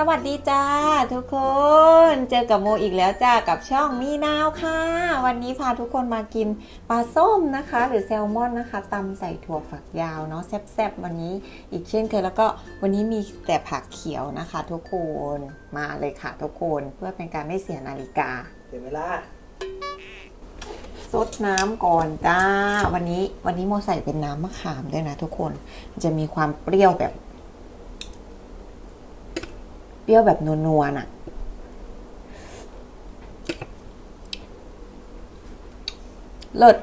สวัสดีจ้าทุกคน เจอกับโมอีกแล้วจ้ากับช่องมีนาวค่ะ วันนี้พาทุกคนมากินปลาส้มนะคะ หรือแซลมอนนะคะตำใส่ถั่วฝักยาวเนาะแซ่บๆวันนี้อีกเช่นเคยแล้วก็วันนี้มีแต่ผักเขียวนะคะ ทุกคนมาเลยค่ะทุกคนเพื่อเป็นการไม่เสียนาฬิกาเดี๋ยวเวลาซดน้ำก่อนจ้าวันนี้วันนี้โมใส่เป็นน้ำมะขามด้วยนะทุกคนจะมีความเปรี้ยวแบบ รี้ยวแบบนัวๆน่ะ เลิศ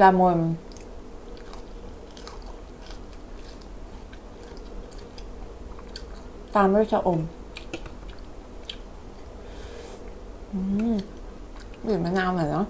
ละมุน ตามด้วยชะอมอืมบีบมะนาวหน่อยเนาะ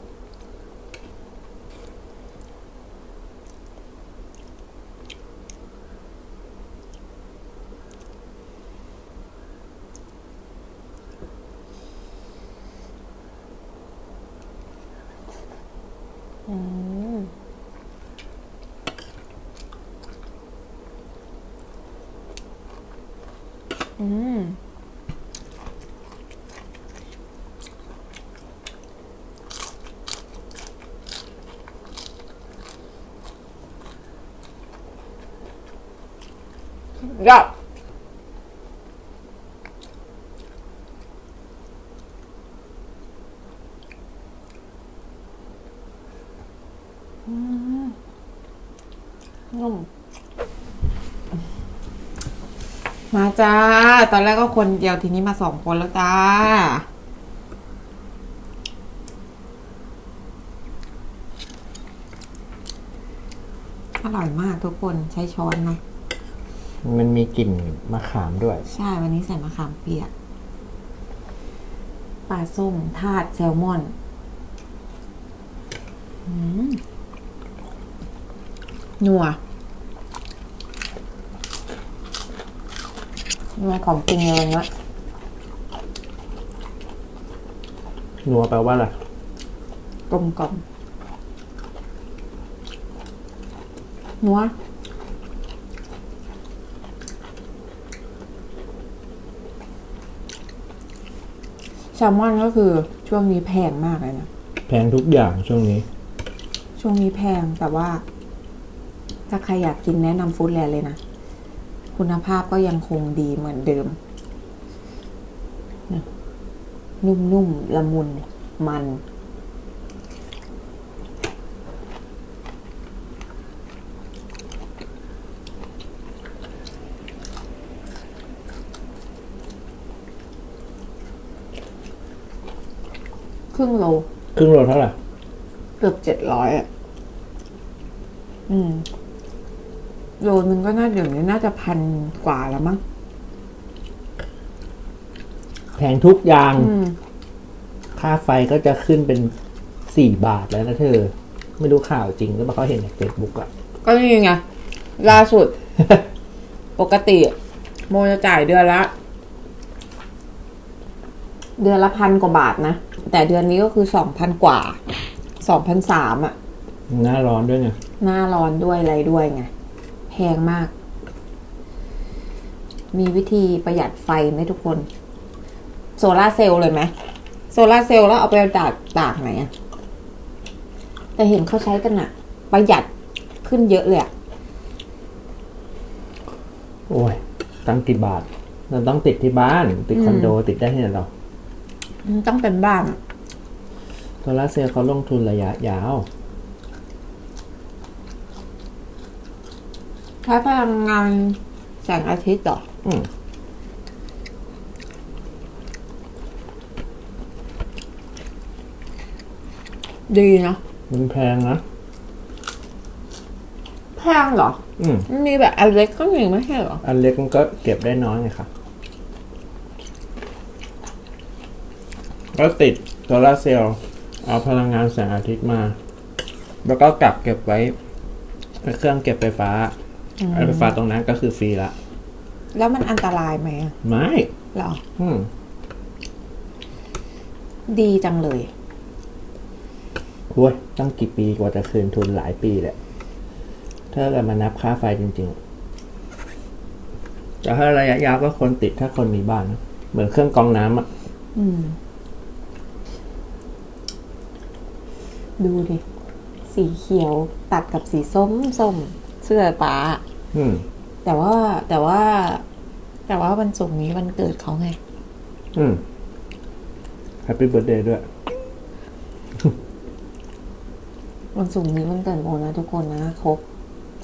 อืม ยอดอืมนุ่ม มา จ้า ตอนแรกก็คนเดียวทีนี้มาสองคนแล้วจ้า อร่อยมากทุกคนใช้ช้อนนะ มันมีกลิ่นมะขามด้วย ใช่ วันนี้ใส่มะขามเปียก ปลาส้มทาดแซลมอนอืมนัว นัวของจริงเลยเนาะนัวแปลว่าอะไร กลมกล่อมนัวแซลมอนก็คือช่วงนี้แพงมากเลยนะ แพงทุกอย่างช่วงนี้ ช่วงนี้แพงแต่ว่า ถ้าใครอยากกินแนะนำฟู้ดแลนด์เลยนะ คุณภาพก็ยังคงดีเหมือนเดิมนะนุ่มๆละมุนมันครึ่งโล ครึ่งโลเท่าไหร่ เกือบเจ็ดร้อยอะ อืม โลนึงก็น่าเดี๋ยวนี้น่าจะพันกว่าแล้วมั้งแพงทุกอย่าง อืม ค่าไฟก็จะขึ้นเป็นสี่บาทแล้วนะเธอ ไม่รู้ข่าวจริงหรือเปล่าเขาเห็นในเฟซบุ๊กอะ ก็นี่ไงล่าสุด ปกติ โมจะจ่ายเดือนละ เดือนละพันกว่าบาทนะ แต่เดือนนี้ก็คือสองพันกว่าสองพันสามอะ หน้าร้อนด้วยไงหน้าร้อนด้วยอะไรด้วยไงแพงมาก มีวิธีประหยัดไฟไหมทุกคน โซลาร์เซลล์เลยไหมโซลาร์เซลล์แล้วเอาไปตากตากไหนอะแต่เห็นเขาใช้กันอะประหยัดขึ้นเยอะเลยอะโอ้ยตั้งกี่บาทเราต้องติดที่บ้าน ติดคอนโดติดได้ที่ไหนเรามันต้องเป็นบ้านอะโซลาร์เซลล์เขาลงทุนระยะยาว ช้พลังงานแสงอาทิตย์เหรออืมดีเนาะมันแพงนะ แพงเหรอ อืมมันมีแบบอันเล็กก็มีไม่ใช่เหรอ อันเล็กมันก็เก็บได้น้อยไงครับก็ติดโซลาร์เซลล์เอาพลังงานแสงอาทิตย์มา แล้วก็กักเก็บไว้ในเครื่องเก็บไฟฟ้า ไอ้ไฟฟ้าตรงนั้นก็คือฟรีละแล้วมันอันตรายไหมอะไม่เหรอ อืมดีจังเลยโว้ยตั้งกี่ปีกว่าจะคืนทุนหลายปีแหละถ้าเกิดมานับค่าไฟจริง ๆ แต่ถ้าระยะยาวก็คนติดถ้าคนมีบ้านนะเหมือนเครื่องกรองน้ำอะอืม ดูดิ สีเขียวตัดกับสีส้มส้ม เสื้อป้าอืม แต่ว่าแต่ว่า แต่ว่าวันศุกร์นี้วันเกิดเขาไง อืมแฮปปี้เบิร์ดเดย์ด้วย วันศุกร์นี้วันเกิดโมนะทุกคนนะครบ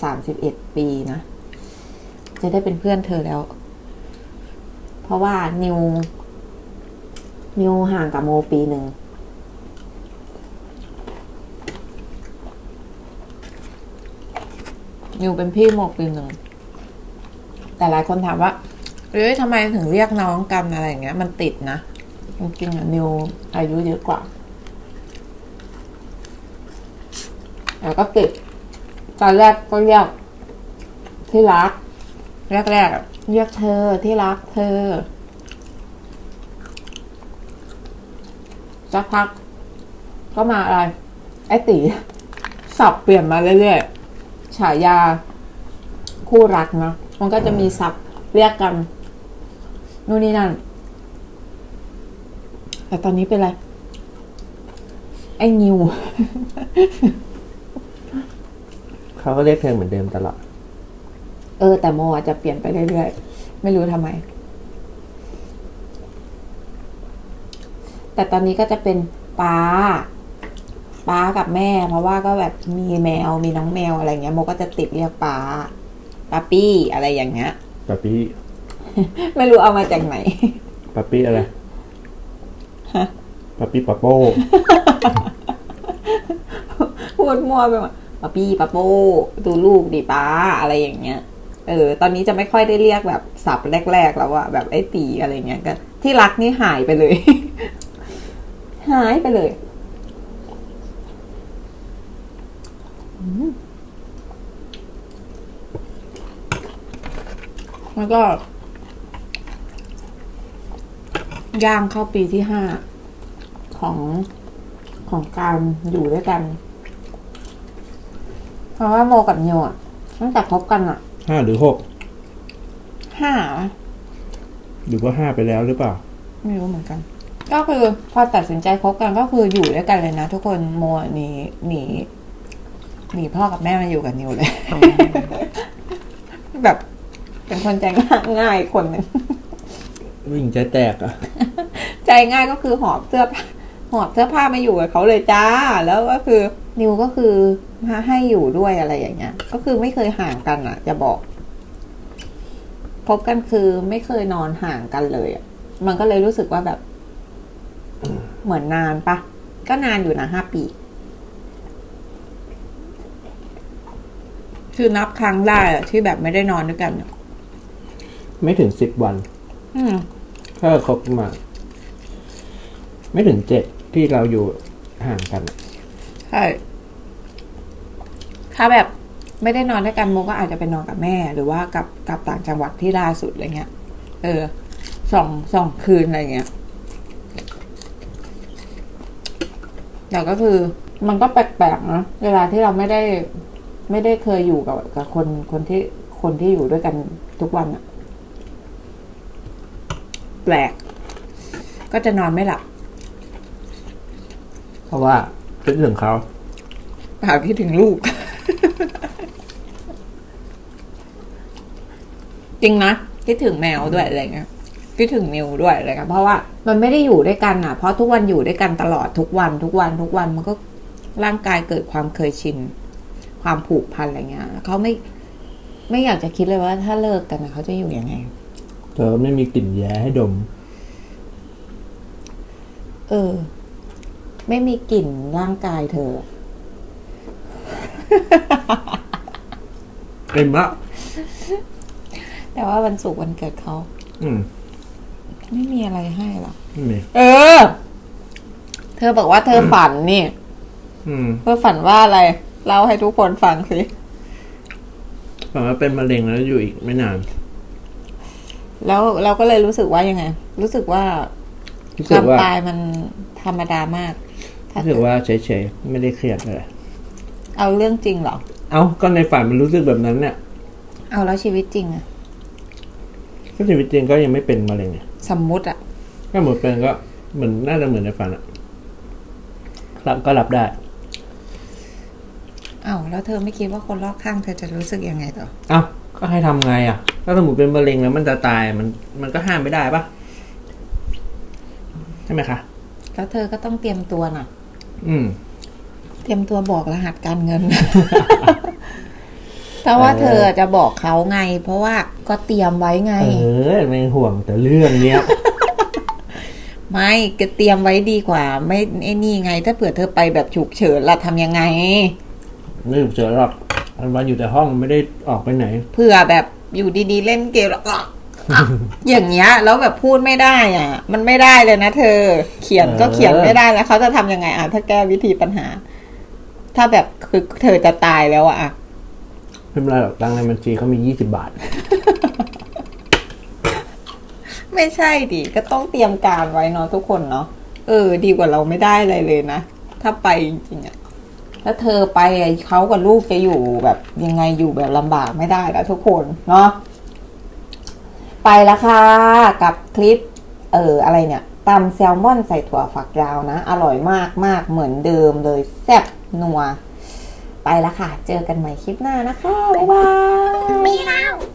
สามสิบเอ็ดปีนะ จะได้เป็นเพื่อนเธอแล้ว เพราะว่านิว นิวห่างกับโมปีหนึ่ง นิวเป็นพี่โมปีหนึ่ง แต่หลายคนถามว่าเอ้ยทำไมถึงเรียกน้องกันอะไรอย่างเงี้ย มันติดนะจริงๆอะนิวอายุเยอะกว่าแล้วก็ติดตอนแรกก็เรียกที่รักแรกๆเรียกเธอที่รักเธอสักพัก ก็มาอะไร ไอ้ตีสับเปลี่ยนมาเรื่อยๆ ฉายาคู่รักนะมันก็จะมีสับเรียกกัน นู่นนี่นั่น แต่ตอนนี้เป็นอะไร ไอ้นิว เขาก็เรียกเธอเหมือนเดิมตลอด เออ แต่โมอาจจะเปลี่ยนไปเรื่อยๆ ไม่รู้ทำไม แต่ตอนนี้ก็จะเป็นป้า ป้ากับแม่ เพราะว่าก็แบบมีแมวมีน้องแมวอะไรเงี้ยโมก็จะติดเรียกป้าป้าปี้อะไรอย่างเงี้ยปาปี้ไม่รู้เอามาจากไหนปาปี้อะไรฮะปาปี้ปาโป้พูดมั่วไปหมดป้าปี้ป้าโป้ดูลูกดิป้าอะไรอย่างเงี้ยเออ ตอนนี้จะไม่ค่อยได้เรียกแบบสับแรก ๆ แล้วอะแบบไอ้ตีอะไรเงี้ยก็ที่รักนี่หายไปเลย หายไปเลยอืม แล้วก็ ย่างเข้าปีที่ห้าของของการอยู่ด้วยกัน เพราะว่าโมกับโยอะตั้งแต่คบกันอะห้าหรือหกห้าหรือว่าห้าไปแล้วหรือเปล่า ไม่รู้เหมือนกัน ก็คือพอตัดสินใจคบกันก็คืออยู่ด้วยกันเลยนะทุกคนโมหนีหนี หนีพ่อกับแม่มาอยู่กับนิวเลย แบบ เป็นคนใจง่ายง่ายคนหนึ่งวิ่งใจแตกอะใจง่ายก็คือหอบเสื้อผ้าหอบเสื้อผ้ามาอยู่กับเขาเลยจ้า แล้วก็คือ นิวก็คือมาให้อยู่ด้วยอะไรอย่างเงี้ย ก็คือไม่เคยห่างกันอะจะบอก พบกันคือไม่เคยนอนห่างกันเลยอะมันก็เลยรู้สึกว่าแบบ เหมือนนานปะก็นานอยู่นะห้าปี คือนับครั้งได้อะที่แบบไม่ได้นอนด้วยกันอะไม่ถึงสิบวัน อืม ถ้าครบมา ไม่ถึงเจ็ดที่เราอยู่ห่างกันอะใช่ ถ้าแบบไม่ได้นอนด้วยกันโมก็อาจจะไปนอนกับแม่ หรือว่ากับกับต่างจังหวัดที่ล่าสุดอะไรเงี้ย เออสองสองคืนอะไรเงี้ย แต่ก็คือมันก็แปลกๆนะเวลาที่เราไม่ได้ ไม่ได้เคยอยู่กับกับคนคนที่คนที่อยู่ด้วยกันทุกวันอะแปลก ก็จะนอนไม่หลับ เพราะว่าคิดถึงเขาเปล่าคิดถึงลูก จริงนะคิดถึงแมวด้วยอะไรเงี้ยคิดถึงนิวด้วยอะไรเงี้ยเพราะว่ามันไม่ได้อยู่ด้วยกันอะ เพราะทุกวันอยู่ด้วยกันตลอดทุกวัน ทุกวันทุกวันมันก็ร่างกายเกิดความเคยชิน ความผูกพันอะไรเงี้ยเขาไม่ไม่อยากจะคิดเลยว่าถ้าเลิกกันอะเขาจะอยู่ยังไง เธอไม่มีกลิ่นแย้ให้ดม เออ ไม่มีกลิ่นร่างกายเธอเต็มละแต่ว่าวันศุกร์วันเกิดเขาอืม ไม่มีอะไรให้หรอกไม่มีเออ เธอบอกว่าเธอฝันนี่ อืม เธอฝันว่าอะไร เล่าให้ทุกคนฟังสิฝันว่าเป็นมะเร็งแล้วอยู่อีกไม่นาน แล้วเราก็เลยรู้สึกว่ายังไง รู้สึกว่ารู้คสึกวามว่าตายมันธรรมดามากถ้ารู้สึกว่าเฉยๆไม่ได้เครียดเลยเอาเรื่องจริงเหรอ เอ้าก็ในฝันมันรู้สึกแบบนั้นเนี่ยเอาแล้วชีวิตจริงอะก็ชีวิตจริงก็ยังไม่เป็นมะเร็งไงสมมุติอะก็เหมือนเป็นก็เหมือนน่าจะเหมือนในฝันอะรับก็รับได้เอาแล้วเธอไม่คิดว่าคนรอบข้างเธอจะรู้สึกยังไงต่อเอ้าก็ให้ทำไงอะถ้าสมมติเป็นมะเร็งแล้วมันจะตายมันมันก็ห้ามไม่ได้ปะใช่ไหมคะแล้วเธอก็ต้องเตรียมตัวน่ะ อืม เตรียมตัวบอกรหัสการเงินเพราะว่าเธอจะบอกเขาไง เพราะว่าก็เตรียมไว้ไง เออไม่ห่วงแต่เรื่องเนี้ยไม่ก็เตรียมไว้ดีกว่า ไม่ไอ้นี่ไง ถ้าเผื่อเธอไปแบบฉุกเฉินล่ะทำยังไง ไม่ถูกเจอหรอกวันวันอยู่แต่ห้องไม่ได้ออกไปไหน เผื่อแบบอยู่ดีๆ เล่นเกมแล้วก็อย่างเงี้ยแล้วแบบพูดไม่ได้อะ มันไม่ได้เลยนะเธอ เขียนก็เออเขียนไม่ได้แล้วเขาจะทำยังไงอะถ้าแก้วิธีปัญหา ถ้าแบบคือเธอจะตายแล้วอะไม่เป็นไรหรอกตังค์ในบัญชีเขามียี่สิบาท ไม่ใช่ดิก็ต้องเตรียมการไว้เนาะทุกคนเนาะเออ ดีกว่าเราไม่ได้อะไรเลยนะ ถ้าไปจริงๆอะ ถ้าเธอไปเขากับลูกจะอยู่แบบยังไงอยู่แบบลำบากไม่ได้แล้วทุกคนเนาะไปแล้วค่ะ กับคลิป เอออะไรเนี่ยตำแซลมอนใส่ถั่วฝักยาวนะ อร่อยมากมากเหมือนเดิมเลยแซ่บนัว ไปแล้วค่ะ เจอกันใหม่คลิปหน้านะคะ บ๊ายบาย